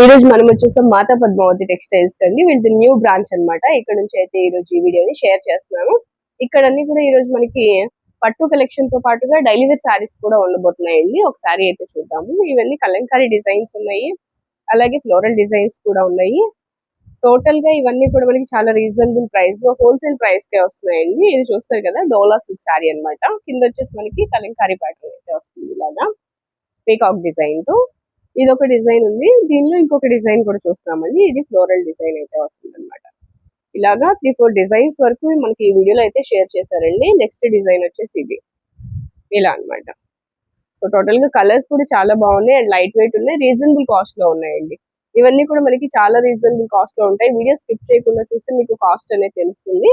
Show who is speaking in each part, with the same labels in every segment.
Speaker 1: ఈ రోజు మనం వచ్చేసాం మాతా పద్మావతి టెక్స్టైల్స్ అండి వీళ్ళది న్యూ బ్రాంచ్ అన్నమాట. ఇక్కడ నుంచి అయితే ఈ రోజు ఈ వీడియోని షేర్ చేస్తున్నాను. ఇక్కడ అన్ని కూడా ఈ రోజు మనకి పట్టు కలెక్షన్తో పాటుగా డైలీ శారీస్ సారీస్ కూడా ఉండబోతున్నాయండి. ఒక సారీ అయితే చూద్దాము. ఇవన్నీ కలంకారీ డిజైన్స్ ఉన్నాయి. అలాగే ఫ్లోరల్ డిజైన్స్ కూడా ఉన్నాయి. టోటల్గా ఇవన్నీ కూడా మనకి చాలా రీజనబుల్ ప్రైస్లో హోల్సేల్ ప్రైస్ కే వస్తున్నాయండి. ఇది చూస్తారు కదా డోలా సిల్క్ సారీ అన్నమాట. కింద వచ్చేసి మనకి కలంకారీ ప్యాటర్న్ అయితే వస్తుంది ఇలాగా. పీకాక్ డిజైన్తో. ఇది ఒక డిజైన్ ఉంది. దీనిలో ఇంకొక డిజైన్ కూడా చూస్తున్నామండి. ఇది ఫ్లోరల్ డిజైన్ అయితే వస్తుంది అనమాట ఇలాగా త్రీ ఫోర్ డిజైన్స్ వరకు మనకి ఈ వీడియోలో అయితే షేర్ చేశారండి. నెక్స్ట్ డిజైన్ వచ్చేసి ఇది. ఇలా అన్నమాట. సో టోటల్గా కలర్స్ కూడా చాలా బాగున్నాయి. అండ్ లైట్ వెయిట్ ఉన్నాయి. రీజనబుల్ కాస్ట్లో ఉన్నాయండి. ఇవన్నీ కూడా మనకి చాలా రీజనబుల్ కాస్ట్లో ఉంటాయి. వీడియో స్కిప్ చేయకుండా చూస్తే మీకు కాస్ట్ అనేది తెలుస్తుంది.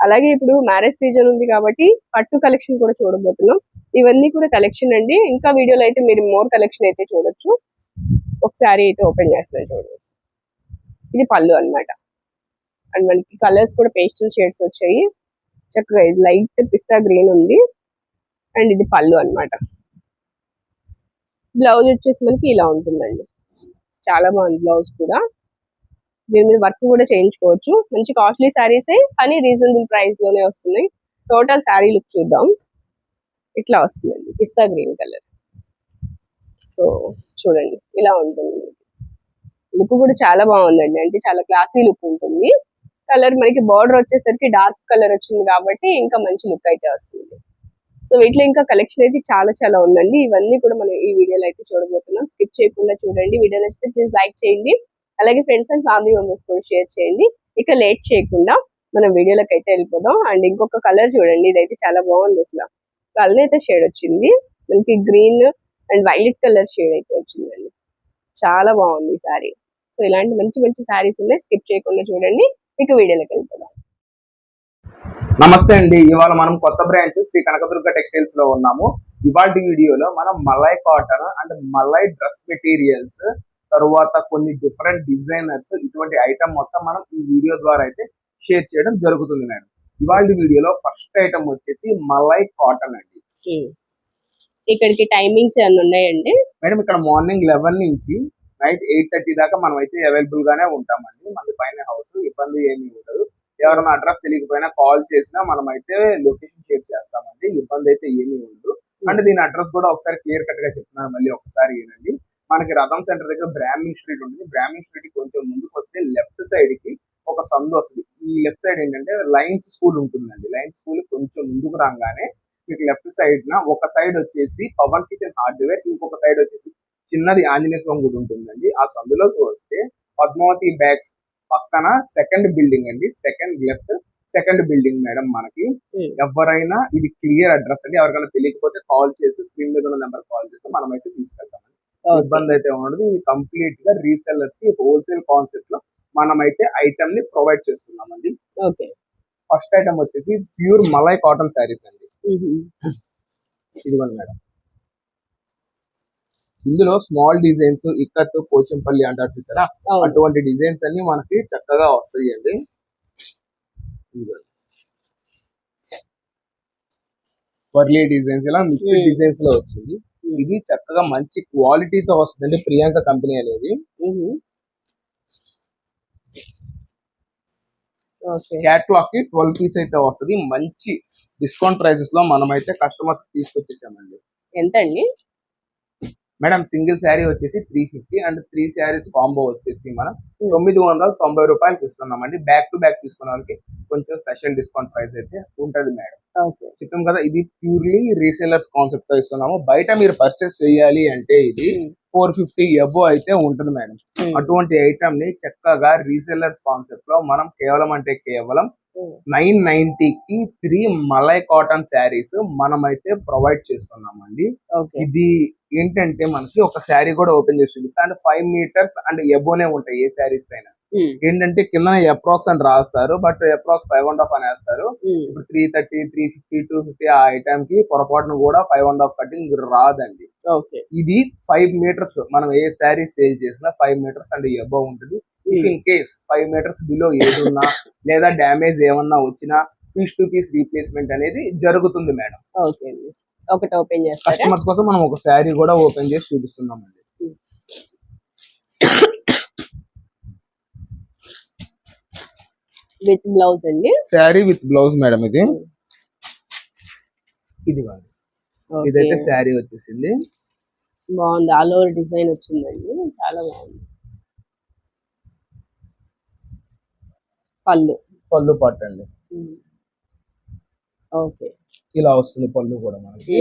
Speaker 1: అలాగే ఇప్పుడు మ్యారేజ్ సీజన్ ఉంది కాబట్టి పట్టు కలెక్షన్ కూడా చూడబోతున్నాం. ఇవన్నీ కూడా కలెక్షన్ అండి. ఇంకా వీడియోలో అయితే మీరు మోర్ కలెక్షన్ అయితే చూడొచ్చు. ఒకసారి అయితే ఓపెన్ చేస్తున్నాయి చూడండి ఇది పళ్ళు అన్నమాట. అండ్ మనకి కలర్స్ కూడా పేస్టల్ షేడ్స్ వచ్చాయి. చక్కగా ఇది లైట్ పిస్తా గ్రీన్ ఉంది. అండ్ ఇది పళ్ళు అన్నమాట. బ్లౌజ్ వచ్చేసి మనకి ఇలా ఉంటుందండి. చాలా బాగుంది బ్లౌజ్ కూడా. దీని మీద వర్క్ కూడా చేయించుకోవచ్చు. మంచి కాస్ట్లీ శారీసే కానీ రీజనబుల్ ప్రైస్లోనే వస్తున్నాయి. టోటల్ శారీ లుక్ చూద్దాం. ఇట్లా వస్తుందండి. పిస్తా గ్రీన్ కలర్ సో చూడండి ఇలా ఉంటుంది. లుక్ కూడా చాలా బాగుందండి. అంటే చాలా క్లాసీ లుక్ ఉంటుంది. కలర్ మనకి బార్డర్ వచ్చేసరికి డార్క్ కలర్ వచ్చింది కాబట్టి ఇంకా మంచి లుక్ అయితే వస్తుంది. సో వీటిలో ఇంకా కలెక్షన్ అయితే చాలా చాలా ఉందండి. ఇవన్నీ కూడా మనం ఈ వీడియోలో అయితే చూడబోతున్నాం. స్కిప్ చేయకుండా చూడండి. వీడియో నచ్చితే ప్లీజ్ లైక్ చేయండి. అలాగే ఫ్రెండ్స్ అండ్ ఫ్యామిలీ మెంబర్స్ కూడా షేర్ చేయండి. ఇక లేట్ చేయకుండా మనం వీడియోలోకి అయితే వెళ్ళిపోదాం. అండ్ ఇంకొక కలర్ చూడండి. ఇదైతే చాలా బాగుంది అసలు. కలర్ అయితే షేడ్ వచ్చింది. మనకి green and violet colour shade అయితే వచ్చిందండి. చాలా బాగుంది ఈ సారీ. సో ఇలాంటి మంచి మంచి సారీస్ ఉన్నాయి. స్కిప్ చేయకుండా చూడండి. ఇక వీడియోలోకి వెళ్ళిపోదాం.
Speaker 2: నమస్తే అండి. ఇవాళ మనం కొత్త బ్రాంచ్ శ్రీ కనకదుర్గ టెక్స్టైల్స్లో ఉన్నాము. ఇవాళ వీడియోలో మనం malai cotton and malai dress materials తరువాత కొన్ని డిఫరెంట్ డిజైనర్స్ ఇటువంటి ఐటమ్ మొత్తం మనం ఈ వీడియో ద్వారా అయితే షేర్ చేయడం జరుగుతుంది మేడం. ఇవాళ వీడియోలో ఫస్ట్ ఐటమ్ వచ్చేసి మలై కాటన్ అండి.
Speaker 1: ఇక్కడికి టైమింగ్స్ ఏమైనా ఉన్నాయండి?
Speaker 2: మేడం ఇక్కడ మార్నింగ్ లెవెన్ నుంచి నైట్ ఎయిట్ థర్టీ దాకా మనం అయితే అవైలబుల్ గానే ఉంటామండి. మన పైన హౌస్ ఇబ్బంది ఏమీ ఉండదు. ఎవరైనా అడ్రస్ తెలియకపోయినా కాల్ చేసినా మనం అయితే లొకేషన్ షేర్ చేస్తామండి. ఇబ్బంది అయితే ఏమీ ఉండదు. అంటే దీని అడ్రస్ కూడా ఒకసారి క్లియర్ కట్గా చెప్తున్నాను. మళ్ళీ ఒకసారి ఏనండి మనకి రథం సెంటర్ దగ్గర బ్రాహ్మింగ్ స్ట్రీట్ ఉంటుంది. బ్రాహ్మింగ్ స్ట్రీట్ కొంచెం ముందుకు వస్తే లెఫ్ట్ సైడ్కి ఒక సందు వస్తుంది. ఈ లెఫ్ట్ సైడ్ ఏంటంటే లైన్స్ స్కూల్ ఉంటుందండి. లైన్స్ స్కూల్ కొంచెం ముందుకు రాగానే మీకు లెఫ్ట్ సైడ్ న ఒక సైడ్ వచ్చేసి పవన్ కిచెన్ హార్డ్వేర్ ఇంకొక సైడ్ వచ్చేసి చిన్నది ఆంజనేయ స్వామి గుడి ఉంటుందండి. ఆ సందులోకి వస్తే పద్మావతి బ్యాగ్స్ పక్కన సెకండ్ బిల్డింగ్ అండి. Second left second building madam మనకి. ఎవరైనా ఇది క్లియర్ అడ్రస్ అండి. ఎవరికైనా తెలియకపోతే కాల్ చేసి స్క్రీన్ మీద ఉన్న నెంబర్ కాల్ చేస్తే మనం అయితే తీసుకెళ్తాం ఇబ్బంది అయితే ఉండదు. ఇది కంప్లీట్గా రీసెల్లర్స్కి హోల్సేల్ కాన్సెప్ట్లో మనం అయితే ఐటమ్ని ప్రొవైడ్ చేస్తున్నామండి.
Speaker 1: ఓకే.
Speaker 2: ఫస్ట్ ఐటమ్ వచ్చేసి ప్యూర్ మలై కాటన్ శారీస్ అండి. ఇదిగోండి మేడం. ఇందులో స్మాల్ డిజైన్స్ ఇక్కత్ పోచంపల్లి అంటారు చూసారా? అటువంటి డిజైన్స్ అన్ని మనకి చక్కగా వస్తాయి అండి వర్లీ డిజైన్స్ ఇలా
Speaker 1: Hmm.
Speaker 2: డిజైన్స్లో వచ్చింది. ఇది చక్కగా మంచి క్వాలిటీతో వస్తుంది అంటే ప్రియాంక కంపెనీ అనేది. క్యాట్లాగ్కి ట్వెల్వ్ పీస్ అయితే వస్తుంది. మంచి డిస్కౌంట్ ప్రైసెస్లో మనం అయితే కస్టమర్స్ తీసుకొచ్చేసామండి.
Speaker 1: ఎంత అండి
Speaker 2: మేడం సింగిల్ శారీ వచ్చేసి three fifty and three saris combo వచ్చేసి మనం
Speaker 1: Hmm.
Speaker 2: తొమ్మిది వందల తొంభై రూపాయలకి ఇస్తున్నామండి. బ్యాక్ టు బ్యాక్ తీసుకున్న వాళ్ళకి కొంచెం స్పెషల్ డిస్కౌంట్ ప్రైస్ అయితే ఉంటది మేడం. చెప్పాం కదా ఇది ప్యూర్లీ రీసేలర్స్ కాన్సెప్ట్తో ఇస్తున్నాము. బయట మీరు పర్చేస్ చేయాలి అంటే ఇది ఫోర్ ఫిఫ్టీ ఎబో అయితే ఉంటుంది మేడం. అటువంటి ఐటమ్ని చక్కగా రీసెల్లర్స్ కాన్సెప్ట్లో మనం కేవలం అంటే కేవలం నైన్కి త్రీ మలై కాటన్ శారీస్ మనం అయితే ప్రొవైడ్ చేస్తున్నామండి. ఇది ఏంటంటే మనకి ఒక శారీ కూడా ఓపెన్ చేసి చూపిస్తా. అంటే ఫైవ్ మీటర్స్ అండ్ ఎబోనే ఉంటాయి ఏ శారీస్ అయినా. ఏంటంటే కింద అప్రాక్స్ అని రాస్తారు. But approx five and half అని వేస్తారు ఇప్పుడు three thirty three fifty two fifty ఆ ఐటమ్కి పొరపాటును కూడా ఫైవ్ అండ్ హాఫ్ కటింగ్ రాదండి. ఇది ఫైవ్ మీటర్స్ మనం ఏ శారీ సేల్ చేసినా ఫైవ్ మీటర్స్ అండ్ అబౌవ్ ఉంటుంది. If in case five meters below ఏదన్నా లేదా డ్యామేజ్ ఏమన్నా వచ్చినా పీస్ టు పీస్ రీప్లేస్మెంట్ అనేది జరుగుతుంది మేడం
Speaker 1: ఓకే ఒకటి ఓపెన్ చేస్తాం
Speaker 2: కస్టమర్స్ కోసం మనం ఒక శారీ కూడా ఓపెన్ చేసి చూపిస్తున్నాం అండి
Speaker 1: విత్ బ్లౌజ్ అండి?
Speaker 2: శారీ విత్ బ్లౌజ్ మేడం ఇది. Hmm. ఇది
Speaker 1: కాదు
Speaker 2: ఇదైతే శారీ వచ్చేసింది.
Speaker 1: బాగుంది. ఆల్ ఓవర్ డిజైన్ వచ్చిందండి. చాలా బాగుంది. పళ్ళు.
Speaker 2: పళ్ళు పట్టు అండి
Speaker 1: ఓకే.
Speaker 2: ఇలా వస్తుంది పళ్ళు కూడా మనకి.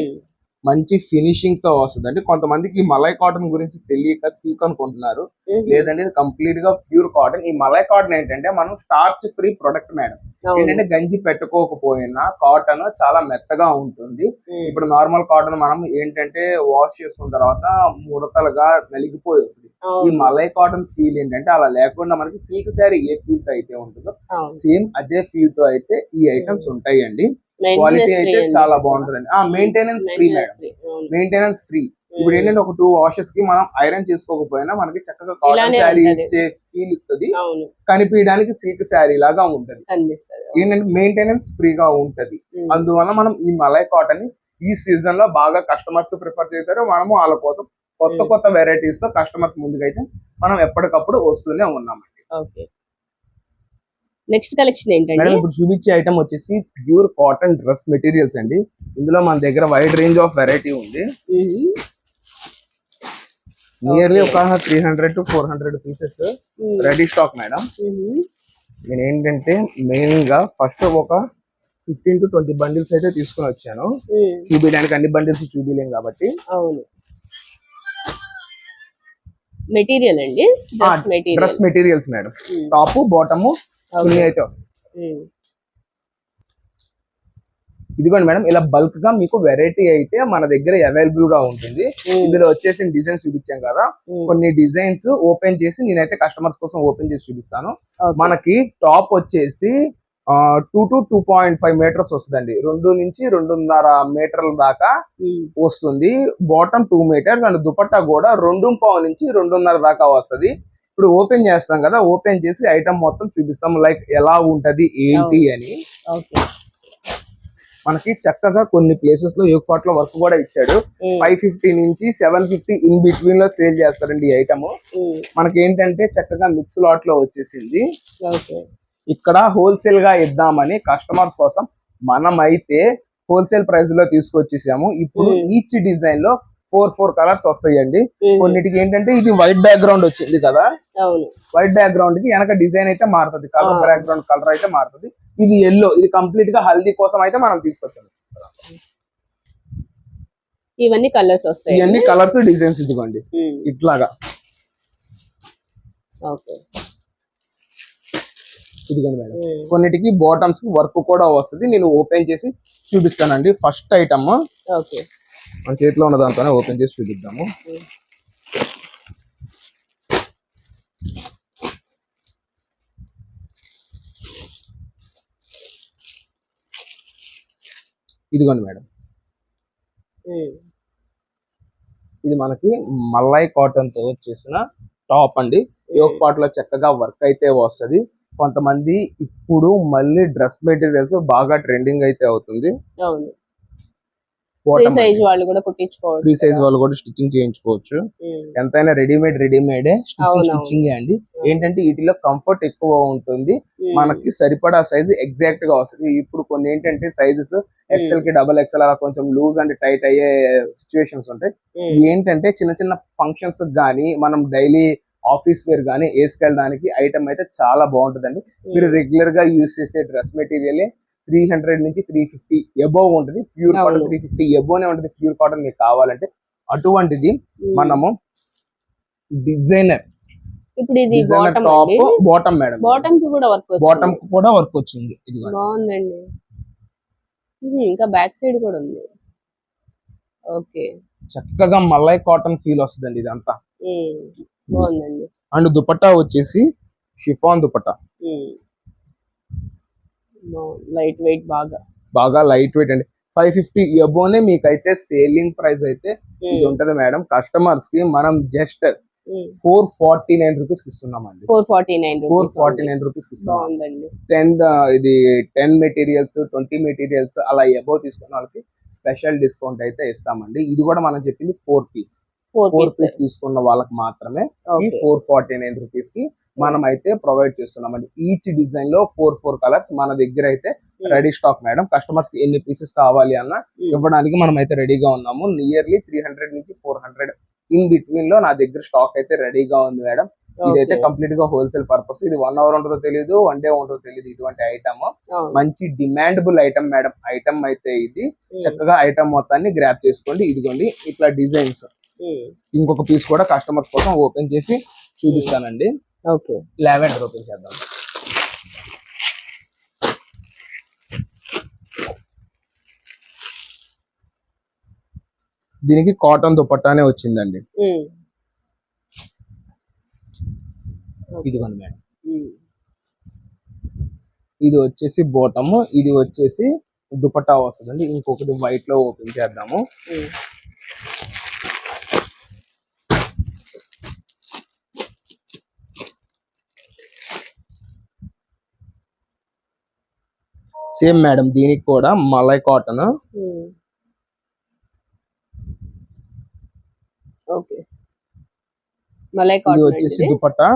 Speaker 2: మంచి ఫినిషింగ్తో వస్తుంది. అంటే కొంతమందికి ఈ మలై కాటన్ గురించి తెలియక సిల్క్ అనుకుంటున్నారు లేదంటే ఇది కంప్లీట్గా ప్యూర్ కాటన్ ఈ మలై కాటన్ ఏంటంటే మనం స్టార్చ్ ఫ్రీ ప్రొడక్ట్ మేడం ఏంటంటే గంజి పెట్టుకోకపోయినా కాటన్ చాలా మెత్తగా ఉంటుంది. ఇప్పుడు నార్మల్ కాటన్ మనం ఏంటంటే వాష్ చేసుకున్న తర్వాత ముడతలుగా నలిగిపోయి వస్తుంది. ఈ మలై కాటన్ ఫీల్ ఏంటంటే అలా లేకుండా మనకి సిల్క్ శారీ ఏ ఫీల్తో అయితే ఉంటుందో సేమ్ అదే ఫీల్తో అయితే ఈ ఐటమ్స్ ఉంటాయండి. క్వాలిటీ అయితే చాలా బాగుంటుందండి. ఆ maintenance free madam maintenance free ఇప్పుడు ఏంటంటే ఒక టూ వాషెస్కి మనం ఐరన్ చేసుకోకపోయినా మనకి చక్కగా కాటన్ శారీ. ఇచ్చే ఫీల్ ఇస్తుంది. కనిపించడానికి సిల్క్ శారీ లాగా ఉంటది. ఏంటంటే మెయింటెనెన్స్ ఫ్రీగా ఉంటది. అందువల్ల మనం ఈ మలై కాటన్ని ఈ సీజన్లో బాగా కస్టమర్స్ ప్రిఫర్ చేశారు. మనము వాళ్ళ కోసం కొత్త
Speaker 1: Mm.
Speaker 2: కొత్త వెరైటీస్తో కస్టమర్స్ ముందుకైతే మనం ఎప్పటికప్పుడు వస్తూనే ఉన్నామండి.
Speaker 1: ఓకే నెక్స్ట్ కలెక్షన్
Speaker 2: మేడం ఇప్పుడు చూపించే ఐటమ్ వచ్చేసి ప్యూర్ కాటన్ డ్రెస్ మెటీరియల్స్ అండి. ఇందులో మన దగ్గర వైడ్ రేంజ్ ఆఫ్ వెరైటీ ఉంది. Nearly
Speaker 1: Okay.
Speaker 2: ఒక three hundred to four hundred pieces. Ready stock madam. నేను ఏంటంటే మెయిన్గా ఫస్ట్ ఒక ఫిఫ్టీన్ టు ట్వంటీ బండిల్స్ అయితే తీసుకొని వచ్చాను.
Speaker 1: మ్మ్.
Speaker 2: చూపించడానికి అన్ని బండిల్స్ చూపించలేం కాబట్టి.
Speaker 1: అవును. మెటీరియల్ అండి? Dress
Speaker 2: materials madam top bottom chunni అయితే వస్తుంది. ఇదిగోండి మేడం ఇలా బల్క్గా మీకు వెరైటీ అయితే మన దగ్గర అవైలబుల్గా ఉంటుంది ఇందులో వచ్చేసి డిజైన్స్ చూపించాం కదా. కొన్ని డిజైన్స్ ఓపెన్ చేసి నేనైతే కస్టమర్స్ కోసం ఓపెన్ చేసి చూపిస్తాను. మనకి టాప్ వచ్చేసి two to two point five meters వస్తుందండి. రెండు నుంచి రెండున్నర మీటర్ల దాకా వస్తుంది. Bottom two meters and dupatta కూడా రెండు పావు నుంచి రెండున్నర దాకా వస్తది. ఇప్పుడు ఓపెన్ చేస్తాం కదా ఓపెన్ చేసి ఐటమ్ మొత్తం చూపిస్తాం. లైక్ ఎలా ఉంటది ఏంటి అని. మనకి చక్కగా కొన్ని ప్లేసెస్లో యోగపాట్లో వర్క్ కూడా ఇచ్చాడు. ఫైవ్ ఫిఫ్టీ నుంచి సెవెన్ ఫిఫ్టీ ఇన్ బిట్వీన్లో సేల్ చేస్తారండి ఈ ఐటమ్. మనకి ఏంటంటే చక్కగా మిక్స్ లాట్లో వచ్చేసింది ఇక్కడ హోల్సేల్గా ఇద్దామని కస్టమర్స్ కోసం మనం అయితే హోల్సేల్ ప్రైస్లో తీసుకొచ్చేసాము. ఇప్పుడు. ఈచ్ డిజైన్లో ఫోర్ ఫోర్ కలర్స్ వస్తాయండి. కొన్నిటికి ఏంటంటే ఇది వైట్ బ్యాక్గ్రౌండ్ వచ్చింది కదా. వైట్ బ్యాక్గ్రౌండ్కి వెనక డిజైన్ అయితే మారుతుంది. కలర్. బ్యాక్గ్రౌండ్ కలర్ అయితే మారుతుంది. ఇది ఎల్లో ఇది కంప్లీట్గా హల్దీ కోసం అయితే మనం తీసుకొచ్చాము.
Speaker 1: ఇవన్నీ కలర్స్ వస్తాయి
Speaker 2: ఇవన్నీ కలర్స్ డిజైన్స్ ఇదిగోండి. ఇట్లాగా.
Speaker 1: ఓకే.
Speaker 2: ఇదిగోండి మేడం. కొన్నిటికి బాటమ్స్కి వర్క్ కూడా వస్తుంది. నేను ఓపెన్ చేసి చూపిస్తానండి. First item
Speaker 1: okay.
Speaker 2: మన చేతిలో ఉన్న దాంతోనే ఓపెన్ చేసి చూపిద్దాము. ఇదిగోండి మేడం. ఇది మనకి మల్లై కాటన్తో వచ్చేసిన టాప్ అండి. యోగ్ పాట్లో చక్కగా వర్క్ అయితే వస్తది. కొంతమంది ఇప్పుడు మళ్ళీ డ్రెస్ మెటీరియల్స్ బాగా ట్రెండింగ్ అయితే అవుతుంది.
Speaker 1: అవును. ఫ్రీ సైజ్ వాళ్ళు కూడా కుట్టించుకోవచ్చు
Speaker 2: ఫ్రీ సైజ్ వాళ్ళు కూడా స్టిచ్చింగ్ చేయించుకోవచ్చు. ఎంతైనా రెడీమేడ్ రెడీమేడే స్టిచ్చింగ్. స్టిచ్చింగ్ అండి. ఏంటంటే వీటిలో కంఫర్ట్ ఎక్కువ ఉంటుంది. మనకి సరిపడా సైజ్ ఎగ్జాక్ట్గా వస్తుంది. ఇప్పుడు కొన్ని ఏంటంటే సైజెస్ ఎక్సెల్కి డబల్ ఎక్సెల్ అలా కొంచెం లూజ్ అండ్ టైట్ అయ్యే సిచ్యువేషన్స్ ఉంటాయి. ఏంటంటే చిన్న చిన్న ఫంక్షన్స్ గానీ మనం డైలీ ఆఫీస్ వేర్ గానీ వేసుకెళ్ళడానికి ఐటమ్ అయితే చాలా బాగుంటుందండి. మీరు రెగ్యులర్గా యూస్ చేసే డ్రెస్ మెటీరియల్ త్రీ హండ్రెడ్ నుంచి త్రీ ఫిఫ్టీ ఎబోవ్ ఉంటుంది. Pure cotton. త్రీ ఫిఫ్టీ ఎబోనే ఉంటుంది. ప్యూర్ కాటన్ మీకు కావాలంటే అటువంటిది. మనము డిజైనర్
Speaker 1: ఇప్పుడు ఇది
Speaker 2: టాప్ బాటమ్ మేడం.
Speaker 1: బాటమ్కి కూడా వర్క్
Speaker 2: బాటమ్ కూడా వర్క్ వచ్చింది. ఇది
Speaker 1: బాగుందండి. ఇంకా బ్యాక్ సైడ్ కూడా ఉంది. ఓకే.
Speaker 2: చక్కగా మల్లై కాటన్ ఫీల్ వస్తుందండి ఇదంతా.
Speaker 1: బాగుందండి.
Speaker 2: అండ్ దుపట్టా వచ్చేసి షిఫాన్ దుపట్టా.
Speaker 1: లైట్ వెయిట్ బాగా.
Speaker 2: బాగా లైట్ వెయిట్ అండి. ఫైవ్ ఫిఫ్టీ ఎబోనే మీకైతే సేలింగ్ ప్రైస్ అయితే ఇది ఉంటది మేడం. కస్టమర్స్కి మనం just four forty nine rupees ఇస్తున్నాం అండి
Speaker 1: four forty nine
Speaker 2: four forty nine rupees ఇస్తున్నాం. టెన్ ఇది టెన్ మెటీరియల్స్ ట్వంటీ మెటీరియల్స్ అలా ఎబో తీసుకున్న వాళ్ళకి స్పెషల్ డిస్కౌంట్ అయితే ఇస్తామండి. ఇది కూడా మనం చెప్పింది ఫోర్ పీస్.
Speaker 1: ఫోర్ పీస్
Speaker 2: తీసుకున్న వాళ్ళకి మాత్రమే ఈ ఫోర్ ఫార్టీ నైన్ రూపీస్కి మనం అయితే ప్రొవైడ్ చేస్తున్నామండి. ఈచ్ డిజైన్లో ఫోర్ ఫోర్ కలర్స్ మన దగ్గర అయితే రెడీ స్టాక్ మేడం. కస్టమర్స్కి ఎన్ని పీసెస్ కావాలి అన్న ఇవ్వడానికి మనం అయితే రెడీగా ఉన్నాము. నియర్లీ త్రీ హండ్రెడ్ నుంచి ఫోర్ హండ్రెడ్ ఇన్ బిట్వీన్లో నా దగ్గర స్టాక్ అయితే రెడీగా ఉంది మేడం. ఇదైతే కంప్లీట్గా హోల్సేల్ పర్పస్ ఇది వన్ అవర్ ఉంటుందో తెలియదు వన్ డే ఉంటుందో తెలియదు ఇటువంటి ఐటమ్ మంచి డిమాండబుల్ ఐటమ్ మేడం. ఐటమ్ అయితే ఇది. చక్కగా ఐటమ్ మొత్తాన్ని గ్రాప్ చేసుకోండి. ఇదిగోండి ఇట్లా డిజైన్స్ ఇంకొక పీస్ కూడా కస్టమర్స్ కోసం ఓపెన్ చేసి చూపిస్తానండి.
Speaker 1: ఓకే.
Speaker 2: లావెండర్ ఓపెన్ చేద్దాం. దీనికి కాటన్ దుపట్టానే వచ్చిందండి. ఇదిగోండి మేడం. ఇది వచ్చేసి బోటము ఇది వచ్చేసి దుపట్టా వస్తుందండి. ఇంకొకటి వైట్లో ఓపెన్ చేద్దాము. సేమ్ మేడం దీనికి కూడా మలై కాటన్
Speaker 1: ఓకే మలై
Speaker 2: ఇది వచ్చేసి దుపట్టా.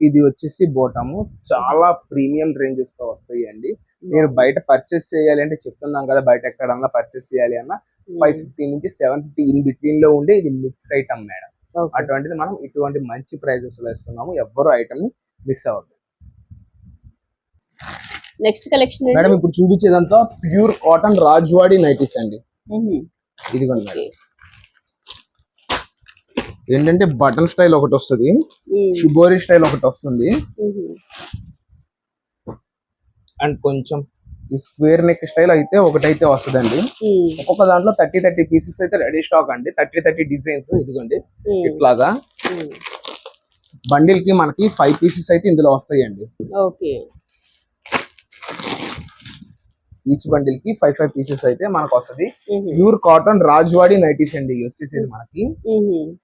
Speaker 2: ఇది వచ్చేసి బోటము చాలా ప్రీమియం రేంజెస్తో వస్తాయి అండి మీరు బయట పర్చేస్ చేయాలి అంటే చెప్తున్నాం కదా బయట ఎక్కడన్నా పర్చేస్ చేయాలి అన్న ఫైవ్ ఫిఫ్టీ నుంచి సెవెన్ ఫిఫ్టీ ఇన్ బిట్వీన్లో ఉండే ఇది మిక్స్ ఐటమ్ మేడం అటువంటిది మనం ఇటువంటి మంచి ప్రైజెస్లో ఇస్తున్నాము. ఎవ్వరు ఐటమ్ని మిస్ అవ్వదు
Speaker 1: నెక్స్ట్ కలెక్షన్
Speaker 2: మేడం ఇప్పుడు చూపించేదంతా ప్యూర్ కాటన్ రాజ్వాడి నైటీస్ అండి. ఇదిగోండి ఏంటంటే బటన్ స్టైల్ ఒకటి వస్తుంది షిబోరి స్టైల్ ఒకటి వస్తుంది. అండ్ కొంచెం ఈ స్క్వేర్ నెక్ స్టైల్ అయితే ఒకటైతే వస్తుందండి. ఒక్కొక్క దాంట్లో థర్టీ థర్టీ పీసెస్ అయితే రెడీ స్టాక్ అండి. థర్టీ థర్టీ డిజైన్స్ ఇదిగోండి. ఇట్లాగా. బండిల్కి మనకి ఫైవ్ పీసెస్ అయితే ఇందులో వస్తాయండి.
Speaker 1: ఓకే.
Speaker 2: ఈచ్ బండిల్కి ఫైవ్ ఫైవ్ పీసెస్ అయితే మనకు వస్తుంది. ప్యూర్ కాటన్ రాజ్వాడి నైటీస్ అండి. వచ్చేసేది మనకి.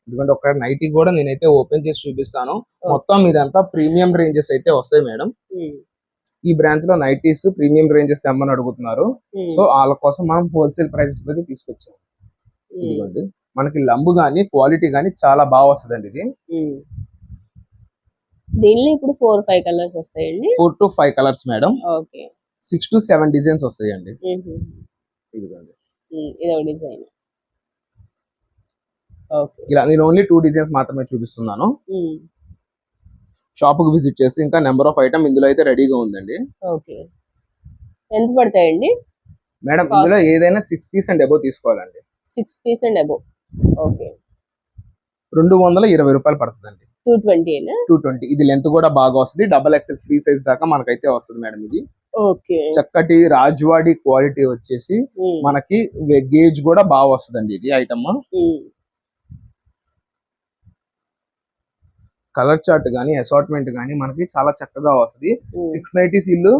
Speaker 2: ఎందుకంటే ఒక నైటీ కూడా నేనైతే ఓపెన్ చేసి చూపిస్తాను. మొత్తం ఇదంతా ప్రీమియం రేంజెస్ అయితే వస్తాయి మేడం. ఈ బ్రాంచ్లో నైటీస్ ప్రీమియం రేంజెస్ తెమ్మని అడుగుతున్నారు. సో వాళ్ళ కోసం మనం హోల్సేల్ ప్రైసెస్ దగ్గర తీసుకొచ్చాం. ఇదిగోండి. మనకి లంబు గానీ క్వాలిటీ గానీ చాలా బాగా వస్తుందండి ఇది.
Speaker 1: దీనిలో ఇప్పుడు ఫోర్ ఫైవ్ కలర్స్ వస్తాయండి?
Speaker 2: Four to five colours madam
Speaker 1: okay.
Speaker 2: Six to seven designs వస్తాయండి. ఇదిగోండి.
Speaker 1: ఇది ఒక డిజైన్. ఓకే.
Speaker 2: ఇలా నేను ఓన్లీ టూ డిజైన్స్ మాత్రమే చూపిస్తున్నాను. షాప్కు విజిట్ చేస్తే ఇంకా నెంబర్ ఆఫ్ ఐటమ్ ఇందులో అయితే రెడీగా ఉందండి.
Speaker 1: ఓకే. ఎంత పడతాయండి?
Speaker 2: మేడం ఇందులో ఏదైనా సిక్స్ పీస్ అండ్ అబౌవ్ తీసుకోవాలండి.
Speaker 1: Six piece and above. Okay.
Speaker 2: రెండు వందల ఇరవై రూపాయలు పడుతుందండి.
Speaker 1: టూ ట్వంటీనా
Speaker 2: టూ ట్వంటీ. ఇది లెంత్ కూడా బాగా వస్తుంది. డబల్ ఎక్స్ఎల్ ఫ్రీ సైజ్ దాకా మనకైతే వస్తుంది మేడం ఇది. చక్కటి రాజ్వాడి క్వాలిటీ వచ్చేసి మనకి గేజ్ కూడా బాగా వస్తుందండి ఇది ఐటమ్. కలర్ చార్ట్ గానీ అసార్ట్మెంట్ గానీ మనకి చాలా చక్కగా వస్తుంది. సిక్స్ నైటీస్ ఇల్లు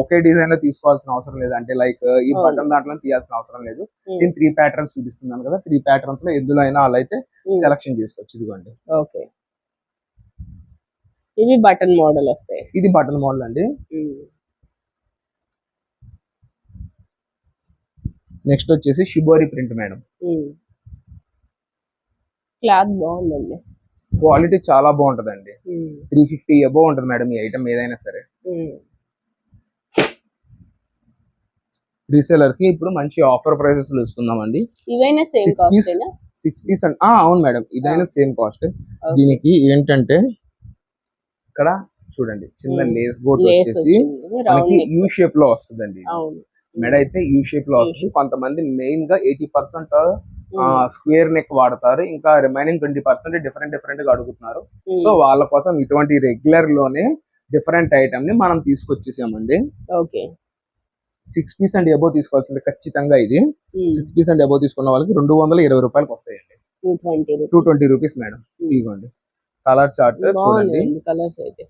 Speaker 2: ఒకే డిజైన్లో తీసుకోవాల్సిన అవసరం లేదు. అంటే లైక్ ఈ. బటన్ దాంట్లో తీయాల్సిన అవసరం లేదు. నేను త్రీ ప్యాటర్న్స్ చూపిస్తున్నాను కదా త్రీ ప్యాటర్న్స్లో ఎందులో అయినా అలా అయితే సెలక్షన్ చేసుకోవచ్చు ఇదిగోండి.
Speaker 1: ఓకే. ఇవి బటన్ మోడల్ వస్తాయి.
Speaker 2: ఇది బటన్ మోడల్ అండి. నెక్స్ట్ వచ్చేసి షిబోరి ప్రింట్ మేడం
Speaker 1: క్లాత్ బాగుందండి.
Speaker 2: క్వాలిటీ చాలా బాగుంటదండి. త్రీ ఫిఫ్టీ అబోవ్ ఉంటుంది మేడం ఈ ఐటమ్ ఏదైనా సరే. రీసేలర్కి ఇప్పుడు మంచి ఆఫర్ ప్రైసెస్లో ఇస్తున్నామండి.
Speaker 1: ఇవైనా సేమ్
Speaker 2: సిక్స్ పీస్ అండ్ అవును మేడం ఇదైనా సేమ్ కాస్ట్ దీనికి ఏంటంటే ఇక్కడ చూడండి చిన్న. లేస్ బోట్
Speaker 1: లేస్
Speaker 2: వచ్చేసి మనకి యూ షేప్లో వస్తుందండి మెడ అయితే యూ
Speaker 1: షేప్లో
Speaker 2: వస్తుంది. కొంతమంది మెయిన్గా ఎయిటీ పర్సెంట్. స్క్వేర్ నెక్ వాడతారు. ఇంకా రిమైనింగ్ ట్వంటీ పర్సెంట్ డిఫరెంట్ డిఫరెంట్గా అడుగుతున్నారు. సో వాళ్ళ కోసం ఇటువంటి రెగ్యులర్లోనే డిఫరెంట్ ఐటమ్ని మనం తీసుకొచ్చేసామండి.
Speaker 1: Okay.
Speaker 2: Six piece and above తీసుకోవాల్సింది ఖచ్చితంగా ఇది. సిక్స్ పీస్ అండ్ ఎబో తీసుకున్న వాళ్ళకి రెండు వందల ఇరవై రూపాయలకి వస్తాయండి.
Speaker 1: Two twenty
Speaker 2: rupees madam. ఇదిగోండి. కలర్ చార్ట్ చూడండి.
Speaker 1: కలర్స్ అయితే.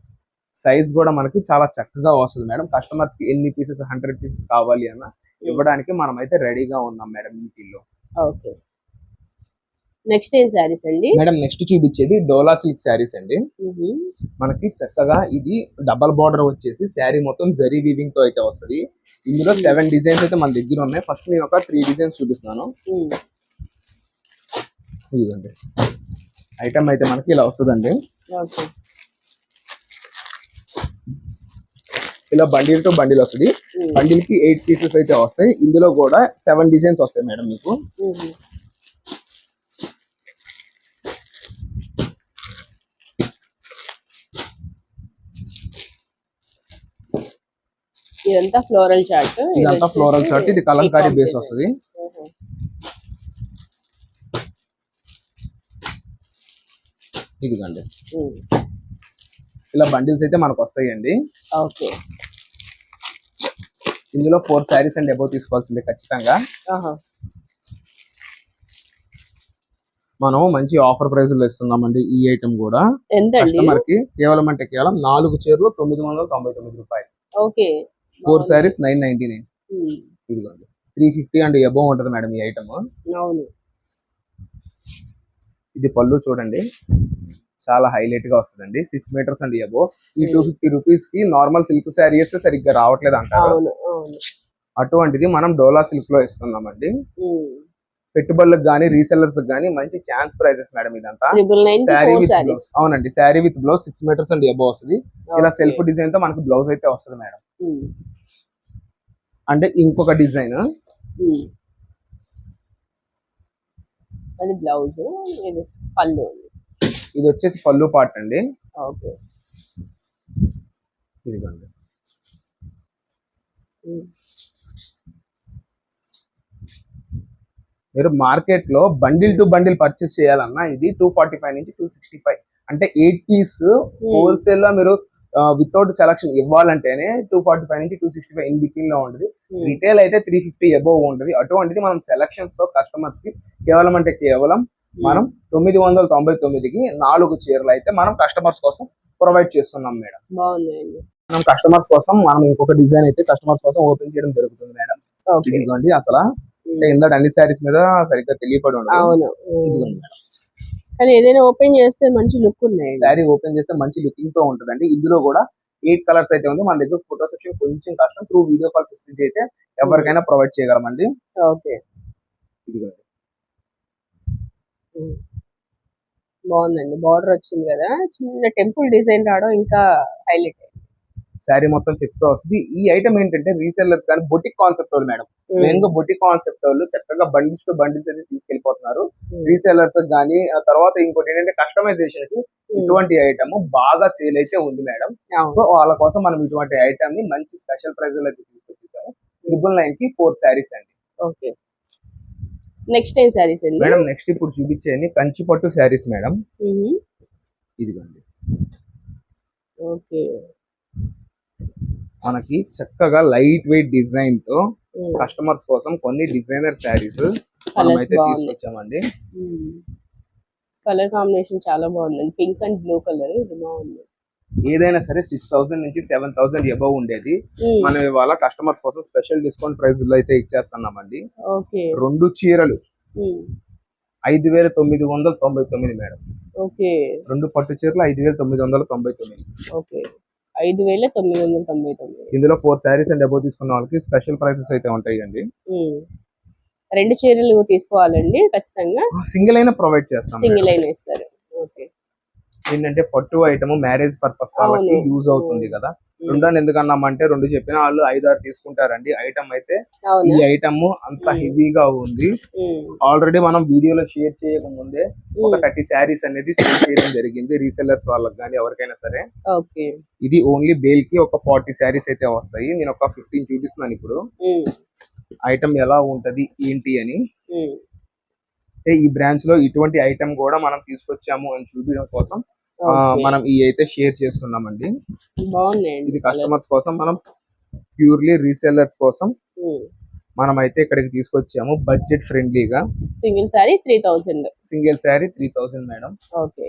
Speaker 2: సైజ్ కూడా మనకి చాలా చక్కగా వస్తుంది మేడం. కస్టమర్స్కి ఎన్ని పీసెస్ హండ్రెడ్ పీసెస్ కావాలి అన్న ఇవ్వడానికి మనం అయితే రెడీగా ఉన్నాం మేడం వీటిల్లో
Speaker 1: ఓకే. నెక్స్ట్ ఏం శారీస్ అండి?
Speaker 2: మేడం నెక్స్ట్ చూపించేది డోలా సిల్క్ శారీస్ అండి. మనకి చక్కగా ఇది డబల్ బార్డర్ వచ్చేసి శారీ మొత్తం జరీ వీవింగ్తో అయితే వస్తుంది. ఇందులో సెవెన్ డిజైన్స్ అయితే మన దగ్గర ఉన్నాయి. ఫస్ట్ నేను ఒక త్రీ డిజైన్స్ చూపిస్తున్నాను.
Speaker 1: మ్మ్.
Speaker 2: ఇదిగోండి. ఐటమ్ అయితే మనకి ఇలా వస్తుందండి. ఇలా బండిల్ టు బండిల్ వస్తుంది. బండిల్కి ఎయిట్ పీసెస్ అయితే వస్తాయి. ఇందులో కూడా సెవెన్ డిజైన్స్ వస్తాయి మేడం మీకు.
Speaker 1: ఇదంతా ఫ్లోరల్ చార్ట్.
Speaker 2: ఇదంతా ఫ్లోరల్ షర్ట్ ఇది కలంకారీ బేస్ వస్తుంది. ఇదిగోండి. ఇలా బండిల్స్ అయితే మనకు వస్తాయండి
Speaker 1: ఓకే.
Speaker 2: ఇందులో ఫోర్ శారీస్ అండ్ అబౌవ్ తీసుకోవాల్సిందే ఖచ్చితంగా. మనం మంచి ఆఫర్ ప్రైస్లో ఇస్తున్నామండి ఈ ఐటమ్ కూడా. కస్టమర్కి కేవలం అంటే కేవలం నాలుగు చీరలు తొమ్మిది వందల తొంభై తొమ్మిది రూపాయలు.
Speaker 1: Okay.
Speaker 2: Four saris nine ninety nine. ఇదిగోండి. త్రీ ఫిఫ్టీ అండ్ అబౌవ్ ఉంటుంది మేడం ఈ ఐటమ్. ఇది పళ్ళు చూడండి. చాలా హైలైట్గా వస్తుందండి. సిక్స్ మీటర్స్ అండ్ అబౌవ్ ఈ టూ ఫిఫ్టీ రూపీస్కి నార్మల్ సిల్క్ శారీస్ సరిగ్గా రావట్లేదు అంటారు. అటువంటిది మనం డోలా సిల్క్లో ఇస్తున్నామండి. పెట్టుబడులకు కానీ రీసెల్లర్స్ కానీ మంచి ఛాన్స్ ప్రైజెస్ మేడం ఇదంతా. శారీ విత్ బ్లౌజ్ అవునండి sari with blouse six meters and above వస్తుంది. ఇలా సెల్ఫ్ డిజైన్తో మనకి బ్లౌజ్ అయితే వస్తుంది మేడం అంటే ఇంకొక డిజైన్
Speaker 1: అది బ్లౌజ్ పళ్ళు.
Speaker 2: ఇది వచ్చేసి పళ్ళు పార్ట్ అండి.
Speaker 1: ఓకే.
Speaker 2: ఇదిగోండి. మీరు మార్కెట్లో బండిల్ టు బండిల్ పర్చేస్ చేయాలన్నా ఇది టూ ఫార్టీ ఫైవ్ నుంచి టూ సిక్స్టీ ఫైవ్. అంటే ఎయిట్ పీస్ హోల్సేల్లో మీరు వితౌట్ సెలక్షన్ ఇవ్వాలంటేనే టూ ఫార్టీ ఫైవ్ నుంచి టూ సిక్స్టీ ఫైవ్ ఇన్ బిట్వీన్లో ఉంటుంది. రిటైల్ అయితే త్రీ ఫిఫ్టీ అబోవ్ ఉంటుంది. అటువంటిది మనం సెలక్షన్స్తో కస్టమర్స్కి కేవలం అంటే కేవలం మనం తొమ్మిది వందల తొంభై తొమ్మిదికి నాలుగు చీరలు అయితే మనం కస్టమర్స్ కోసం ప్రొవైడ్ చేస్తున్నాం మేడం.
Speaker 1: బాగుందండి.
Speaker 2: మనం కస్టమర్స్ కోసం మనం ఇంకొక డిజైన్ అయితే కస్టమర్స్ కోసం ఓపెన్ చేయడం జరుగుతుంది మేడం. ఇదిగోండి అసలు అంటే ఇందాక అన్ని శారీస్ మీద సరిగ్గా తెలియపడి ఉండదు. మేడం.
Speaker 1: కానీ ఏదైనా ఓపెన్ చేస్తే మంచి లుక్ ఉన్నాయి.
Speaker 2: శారీ ఓపెన్ చేస్తే మంచి లుకింగ్తో ఉంటుందండి. ఇందులో కూడా ఎయిట్ కలర్స్ అయితే ఉంది. మన దగ్గర ఫోటో సెక్షన్ కొంచెం కష్టం. త్రూ వీడియో కాల్ ఫెసిలిటీ అయితే ఎవరికైనా ప్రొవైడ్ చేయగలమండి.
Speaker 1: ఓకే.
Speaker 2: ఇదిగోండి.
Speaker 1: బాగుందండి. బార్డర్ వచ్చింది కదా. చిన్న టెంపుల్ డిజైన్ రావడం ఇంకా హైలైట్
Speaker 2: శారీ మొత్తం చెక్స్తో వస్తుంది. ఈ ఐటమ్ ఏంటంటే రీసెల్లర్స్ కానీ బొటిక్ కాన్సెప్ట్ వాళ్ళు మేడం. మెయిన్గా బొటిక్ కాన్సెప్ట్ వాళ్ళు చక్కగా బండిల్స్ టు బండిల్స్ అయితే తీసుకెళ్ళిపోతున్నారు రీసెల్లర్స్ కానీ తర్వాత ఇంకోటి ఏంటంటే కస్టమైజేషన్కి ఇటువంటి ఐటమ్ బాగా సేల్ అయితే ఉంది మేడం. సో వాళ్ళ కోసం మనం ఇటువంటి ఐటమ్ని మంచి స్పెషల్ ప్రైస్లో అయితే తీసుకొచ్చేసాము. ట్రిపుల్ నైన్కి ఫోర్ శారీస్ అండి.
Speaker 1: ఓకే. నెక్స్ట్ ఏం సారీస్ అండి?
Speaker 2: మేడం నెక్స్ట్ ఇప్పుడు చూపించేది కంచి పట్టు శారీస్ మేడం. ఇదిగోండి.
Speaker 1: ఓకే.
Speaker 2: మనకి చక్కగా లైట్ వెయిట్
Speaker 1: డిజైన్తో.
Speaker 2: కస్టమర్స్ కోసం కొన్ని డిజైనర్
Speaker 1: బాగున్నాయి.
Speaker 2: తీసుకొచ్చామండి.
Speaker 1: కలర్ కాంబినేషన్ చాలా బాగుందండి. పింక్ అండ్ బ్లూ కలర్ ఇది బాగుంది.
Speaker 2: ఏదైనా సరే సిక్స్ థౌసండ్ నుంచి సెవెన్ థౌసండ్ అబౌవ్ ఉండేది. మనం ఇవాళ కస్టమర్స్ కోసం స్పెషల్ డిస్కౌంట్ ప్రైస్లో అయితే ఇచ్చేస్తున్నామండి.
Speaker 1: ఓకే.
Speaker 2: రెండు చీరలు. ఐదు వేల తొమ్మిది వందల తొంభై తొమ్మిది మేడం.
Speaker 1: ఓకే.
Speaker 2: రెండు పట్టు చీరలు ఐదు వేల తొమ్మిది వందల తొంభై తొమ్మిది.
Speaker 1: ఓకే. ఐదు వేల తొమ్మిది వందల తొంభై తొమ్మిది.
Speaker 2: ఇందులో ఫోర్ శారీస్ అండ్ అబౌవ్ తీసుకున్న వాళ్ళకి స్పెషల్ ప్రైసెస్ అయితే ఉంటాయండి.
Speaker 1: మ్మ్. రెండు చీరలు తీసుకోవాలండి ఖచ్చితంగా.
Speaker 2: సింగిల్ అయినా ప్రొవైడ్ చేస్తాం
Speaker 1: సింగిల్ అయిన ఇస్తారు.
Speaker 2: ఏంటంటే పట్టు ఐటమ్ మ్యారేజ్ పర్పస్ వాళ్ళకి. యూజ్ అవుతుంది కదా. రెండోని ఎందుకన్నామంటే రెండు చెప్పిన వాళ్ళు ఐదు ఆరు తీసుకుంటారండి ఐటమ్ అయితే ఈ ఐటమ్ అంత. హెవీగా ఉంది. ఆల్రెడీ మనం వీడియోలో షేర్ చేయకముందే ఒక. థర్టీ శారీస్ అనేది సేల్ చేయడం జరిగింది రీసెల్లర్స్ వాళ్ళకి కానీ ఎవరికైనా సరే ఇది ఓన్లీ బేల్కి ఒక ఫార్టీ శారీస్ అయితే వస్తాయి నేను ఒక ఫిఫ్టీన్ చూపిస్తున్నాను ఇప్పుడు. ఐటమ్ ఎలా ఉంటది ఏంటి అని ఈ బ్రాంచ్లో ఇటువంటి ఐటమ్ కూడా మనం తీసుకొచ్చాము అని చూపించడం కోసం. మనం ఈ అయితే షేర్ చేస్తున్నామండి. ఇది కస్టమర్స్ కోసం మనం ప్యూర్లీ రీసెల్లర్స్ కోసం మనం అయితే ఇక్కడికి తీసుకొచ్చాము బడ్జెట్ ఫ్రెండ్లీగా
Speaker 1: single sari three thousand
Speaker 2: single sari three thousand madam.
Speaker 1: Okay.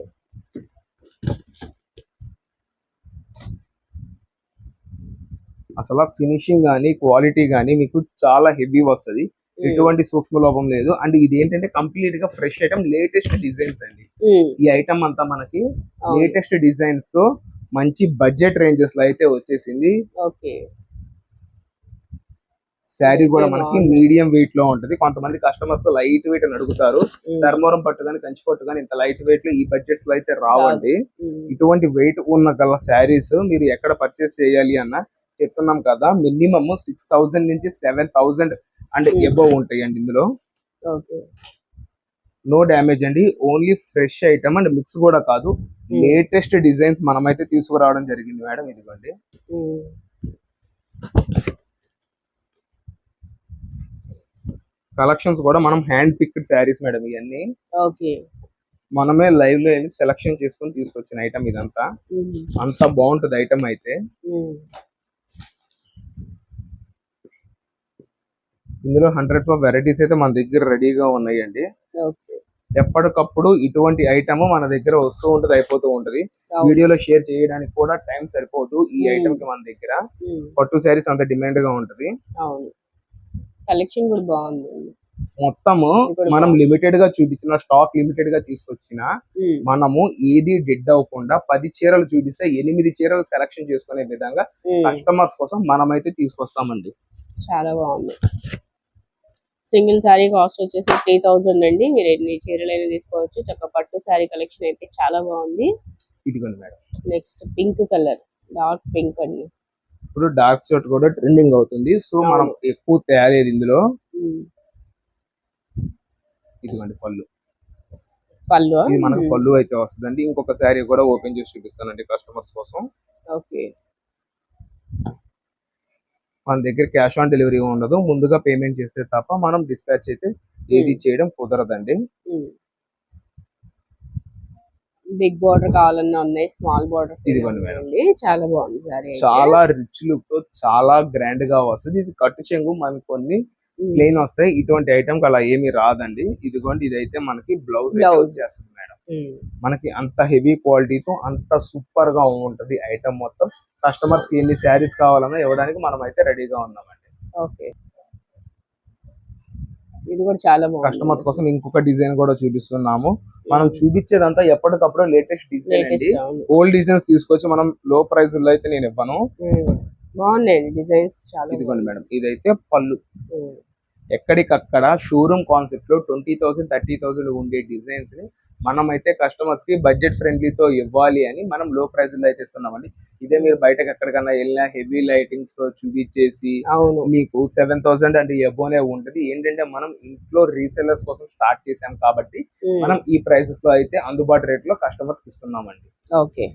Speaker 2: అసలు ఫినిషింగ్ కానీ క్వాలిటీ కానీ మీకు చాలా హెవీ వస్తది. ఎటువంటి సూక్ష్మ లోపం లేదు. అండ్ ఇది ఏంటంటే కంప్లీట్గా ఫ్రెష్ ఐటమ్ లేటెస్ట్ డిజైన్స్ అండి. ఈ ఐటమ్ అంతా మనకి. లేటెస్ట్ డిజైన్స్తో మంచి బడ్జెట్ రేంజెస్లో అయితే వచ్చేసింది.
Speaker 1: ఓకే.
Speaker 2: శారీ కూడా మనకి. మీడియం వెయిట్లో ఉంటది. కొంతమంది కస్టమర్స్ లైట్ వెయిట్ అని అడుగుతారు. ధర్మవరం పట్టు కానీ కంచి పట్టు కానీ ఇంత లైట్ వెయిట్లో ఈ బడ్జెట్స్లో అయితే రావండి. ఇటువంటి వెయిట్ ఉన్న గల శారీస్ మీరు ఎక్కడ పర్చేస్ చేయాలి అన్న చెప్తున్నాం కదా మినిమం సిక్స్ థౌసండ్ నుంచి సెవెన్ థౌసండ్ అండ్. ఎబో ఉంటాయి అండి ఇందులో.
Speaker 1: ఓకే.
Speaker 2: నో డ్యామేజ్ అండి. Only fresh item and mix కూడా కాదు.
Speaker 1: Hmm.
Speaker 2: లేటెస్ట్ డిజైన్స్ మనమైతే తీసుకురావడం జరిగింది మేడం ఇదిగోండి. కలెక్షన్స్ కూడా మనం హ్యాండ్ పిక్డ్ శారీస్ మేడం ఇవన్నీ.
Speaker 1: ఓకే
Speaker 2: మనమే లైవ్లో వెళ్ళి సెలెక్షన్ చేసుకొని తీసుకొచ్చిన ఐటమ్ ఇదంతా.
Speaker 1: ఉమ్,
Speaker 2: అంత బాగుంటుంది ఐటమ్ అయితే.
Speaker 1: ఉమ్,
Speaker 2: ఇందులో హండ్రెడ్స్ ఆఫ్ వెరైటీస్ అయితే మన దగ్గర రెడీగా ఉన్నాయండి. ఎప్పటికప్పుడు ఇటువంటి ఐటమ్ మన దగ్గర వస్తూ ఉంటది అయిపోతూ ఉంటది. వీడియోలో షేర్ చేయడానికి కూడా టైం సరిపోదు ఈ. ఐటమ్కి మన దగ్గర. పట్టు శారీస్ అంత డిమాండ్గా ఉంటది
Speaker 1: కలెక్షన్ కూడా బాగుంది.
Speaker 2: మొత్తము మనం. లిమిటెడ్గా చూపించిన స్టాక్ లిమిటెడ్గా తీసుకొచ్చిన మనము ఏది డెడ్ అవ్వకుండా పది చీరలు చూపిస్తే ఎనిమిది చీరలు సెలెక్షన్ చేసుకునే విధంగా కస్టమర్స్ కోసం మనమైతే తీసుకొస్తామండి.
Speaker 1: చాలా బాగుంది. సింగిల్ శారీ కాస్ట్ వచ్చేసి త్రీ థౌజండ్ అండి. మీరు ఎన్ని చీరలైనా తీసుకోవచ్చు. చక్క పట్టు శారీ కలెక్షన్ అయితే చాలా బాగుంది.
Speaker 2: ఇదిగోండి madam.
Speaker 1: Next pink colour dark pink అండి.
Speaker 2: ఇప్పుడు డార్క్ షర్ట్ కూడా ట్రెండింగ్ అవుతుంది. సో మనం ఎక్కువ తయారయ్యేది ఇందులో? ఇదిగోండి పళ్ళు.
Speaker 1: పళ్ళు
Speaker 2: ఇది మనకు పళ్ళు అయితే వస్తుందండి. ఇంకొక శారీ కూడా ఓపెన్ చేసి చూపిస్తానండి కస్టమర్స్ కోసం.
Speaker 1: ఓకే.
Speaker 2: మన దగ్గర క్యాష్ ఆన్ డెలివరీ ఉండదు. ముందుగా పేమెంట్ చేస్తే తప్ప మనం డిస్పాచ్ అయితే ఏది చేయడం కుదరదండి.
Speaker 1: బిగ్ బార్డర్ కావాలన్నా ఉన్నాయి. స్మాల్ బార్డర్స్
Speaker 2: ఇదిగోండి మేడం.
Speaker 1: చాలా బాగుంది సారీ
Speaker 2: చాలా రిచ్ లుక్తో చాలా గ్రాండ్గా వస్తుంది. ఇది కట్టు చెంగు మనకి కొన్ని ప్లెయిన్ వస్తాయి. ఇటువంటి ఐటమ్ అలా ఏమీ రాదండి. ఇదిగోండి ఇదైతే మనకి బ్లౌజ్
Speaker 1: Blouse.
Speaker 2: వచ్చేస్తుంది మేడం మనకి అంత హెవీ క్వాలిటీతో అంత సూపర్గా ఉంటది ఐటమ్ మొత్తం. కస్టమర్స్కి ఎన్ని శారీస్ కావాలన్నా ఇవ్వడానికి మనం అయితే రెడీగా ఉన్నామండి.
Speaker 1: ఓకే. ఇది కూడా చాలా బాగుంది.
Speaker 2: కస్టమర్స్ కోసం ఇంకొక డిజైన్ కూడా చూపిస్తున్నాము. మనం చూపించేదంతా ఎప్పటికప్పుడు లేటెస్ట్ డిజైన్ అండి. ఓల్డ్ డిజైన్స్ తీసుకొచ్చి మనం లో ప్రైస్లో అయితే నేను ఇవ్వను.
Speaker 1: ఉమ్, బాగున్నాయండి డిజైన్స్ చాలా
Speaker 2: ఇదిగోండి. మేడం ఇదైతే పళ్ళు.
Speaker 1: ఉమ్,
Speaker 2: ఎక్కడికక్కడ షోరూమ్ కాన్సెప్ట్లో ట్వంటీ థౌసండ్ థర్టీ థౌసండ్ ఉండే డిజైన్స్ని మనం అయితే కస్టమర్స్కి బడ్జెట్ ఫ్రెండ్లీతో ఇవ్వాలి అని మనం లో ప్రైస్లో అయితే ఇస్తున్నామండి. ఇదే మీరు బయటకు ఎక్కడికన్నా వెళ్ళినా హెవీ లైటింగ్స్తో చూపించేసి
Speaker 1: అవును.
Speaker 2: మీకు సెవెన్ థౌసండ్ అంటే ఎబోనే ఉంటది. ఏంటంటే మనం ఇంట్లో రీసెల్లర్స్ కోసం స్టార్ట్ చేసాం కాబట్టి మనం ఈ ప్రైసెస్లో అయితే అందుబాటు రేట్లో కస్టమర్స్ ఇస్తున్నామండి.
Speaker 1: ఓకే.